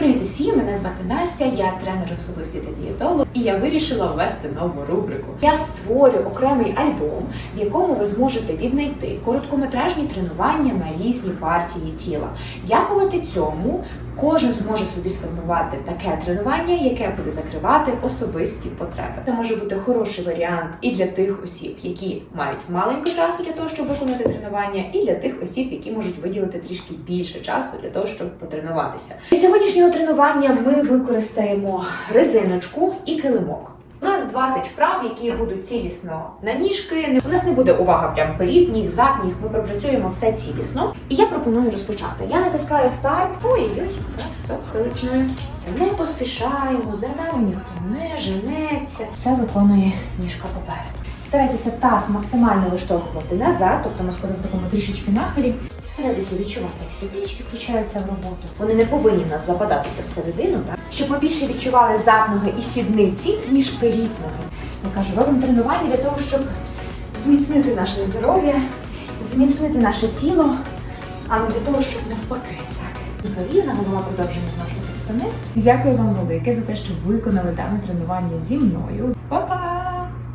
Привіт усім! Мене звати Настя, я тренер особистий та дієтолог, і я вирішила ввести нову рубрику. Я створю окремий альбом, в якому ви зможете віднайти короткометражні тренування на різні партії тіла. Дякувати цьому кожен зможе собі сформувати таке тренування, яке буде закривати особисті потреби. Це може бути хороший варіант і для тих осіб, які мають маленько часу для того, щоб виконати тренування, і для тих осіб, які можуть виділити трішки більше часу для того, щоб потренуватися. Для сьогоднішнього тренування ми використаємо резиночку і килимок. У нас 20 вправ, які будуть цілісно на ніжки. У нас не буде увага прям перед, ніг. Ми пропрацюємо все цілісно. І я пропоную розпочати. Я натискаю старт. Ой-ой, так, стоп. Не поспішаємо, за нами ніхто не женеться. Все виконує ніжка попереду. Старайтеся таз максимально виштовхувати назад, тобто ми сходимо в такому трішечки нахилі. Старайтеся відчувати, як сіднички включаються в роботу. Вони не повинні в нас западатися всередину, так? щоб ми більше відчували зад ноги і сідниці, ніж перід ноги. Я кажу, робимо тренування для того, щоб зміцнити наше здоров'я, зміцнити наше тіло, а не для того, щоб навпаки. Коліна, голова продовжує зношувати спини. Дякую вам велике за те, що виконали дане тренування зі мною. Па-па!